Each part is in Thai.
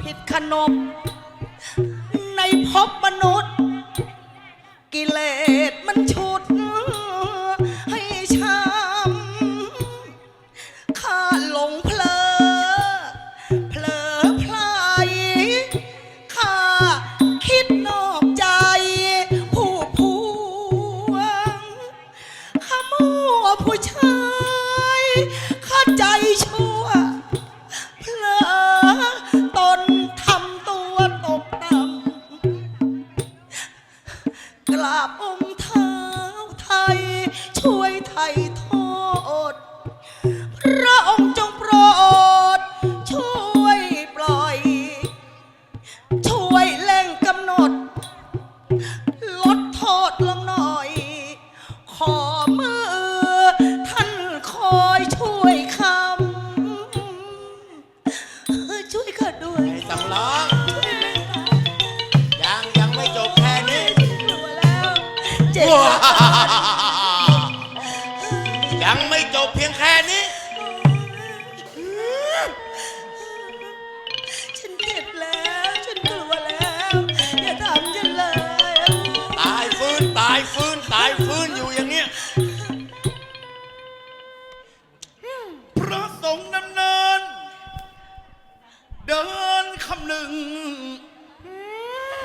ผิดขนบในภพมนุษย์ กิเลสมันฉุด ให้ช้ำข้าหลงเพลอเพลอพลายข้าคิดนอกใจ ผู้พวงข้ามัวผู้ชายข้าใจชั่ว ขอมือ ท่านคอยช่วยคำช่วยข้าด้วยไอ้สำล้องยังยังไม่จบแค่นี้กลัวแล้วเจ็บยังไม่จบเพียงแค่นี้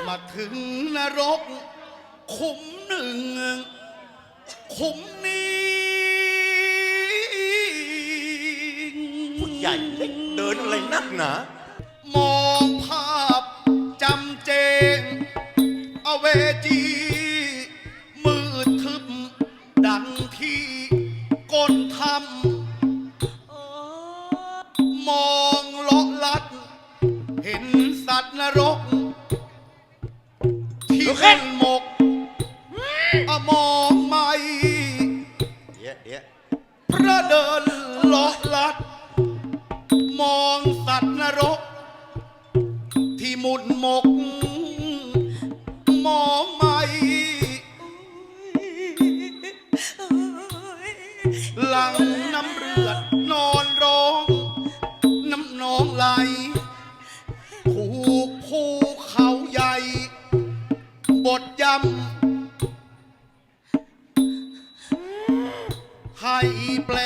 มาถึงนรก ขุมหนึ่ง ขุมนี้ใหญ่เล็กเดินอะไรนักหนา สัตว์นรก ที่หมุนหมกมองไม่หลังน้ำเลือดนอนร้อง น้ำนองไหลถูกภูเขาใหญ่ บทยำให้แปล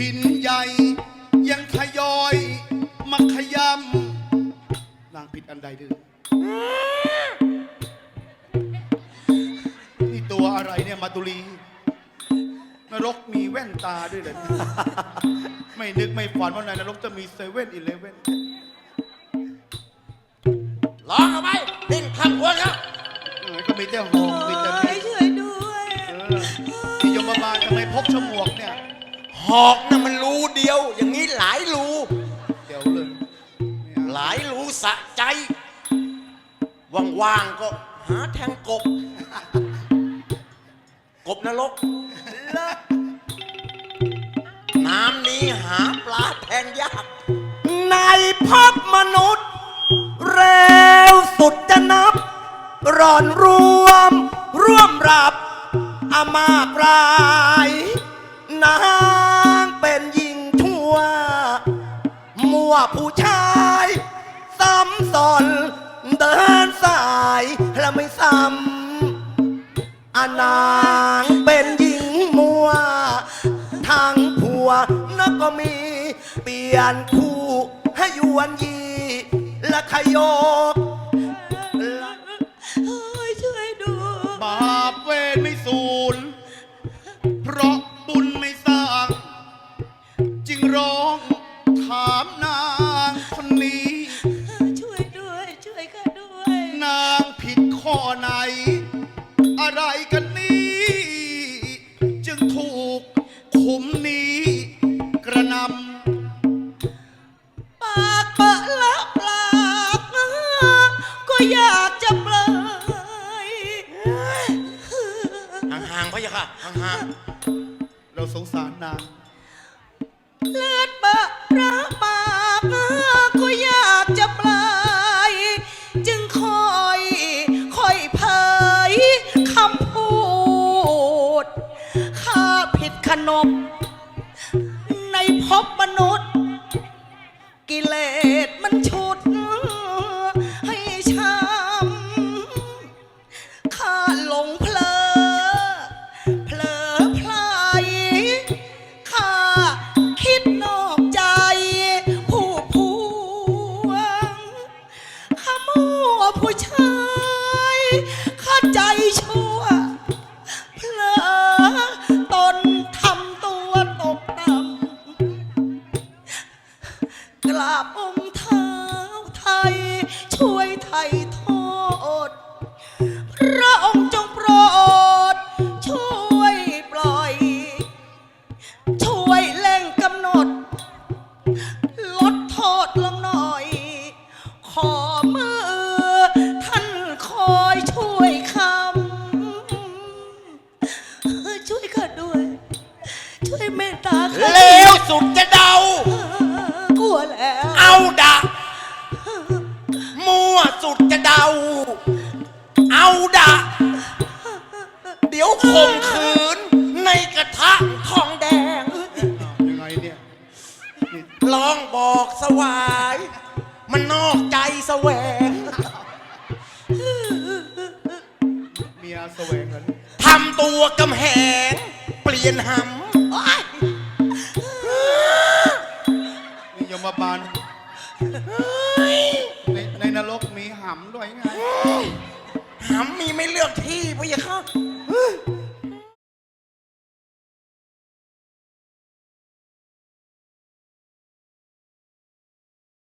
หินใหญ่ ยังทยอยมาขยำนางผิดอันใดดื้อนี่ตัวอะไรเนี่ยมาตุลีนรกมีแว่นตาด้วยเหรอไม่นึกไม่ฝันว่าในนรกจะมีเซเว่นอีเลเว่นร้องเอาไปดิ้นข้างหัวแล้วก็มีแต่หง หอกน่ะมันรูเดียว อย่างนี้หลายรูเดี๋ยวเลยไม่เอาหลายรูสะใจ ว่างๆก็หาแทงกบ กบนรกเลิกน้ำนี้หาปลาแทงยาก ในภพมนุษย์ เร็วสุดจะนับ ร่อนรวม ร่วมรับ อามากรายนา ผู้ชายซ้ำซ้อนเดินสายและไม่ซ้ำอานางเป็นหญิงมัว ทางผัวนักก็มี เปลี่ยนคู่ให้ยวนยีและขยโยก อไหนอะไรกันนี้ จึงถูกขุมนี้ กระนำปากเปะละปลากก็อยากจะเปลยห่างๆพะยะค่ะห่างเราสงสารนาง เลือดเปะระปาก นบในภพมนุษย์ กิเลส ราบองค์เท้าไทย ช่วยไทยโทษ พระองค์จงโปรด ช่วยปล่อย ช่วยเร่งกำหนด ลดโทษลงหน่อย ขอมือท่านคอยช่วยคำช่วยข้าด้วย ช่วยเมตตาข้า เลวสุดจะเดา แล้วเอาดะมั่วสุดจะเดา เอาดะเดี๋ยวข่มขืนในกระทะทองแดง ยังไงเนี่ยนี่ลองบอกสวาย มันนอกใจแสวงเมียแสวงกัน ทำตัวกำแหง เปลี่ยนหำ มบาลในในนรกมีหำด้วยไง หำมีไม่เลือกที่พะยะค่ะ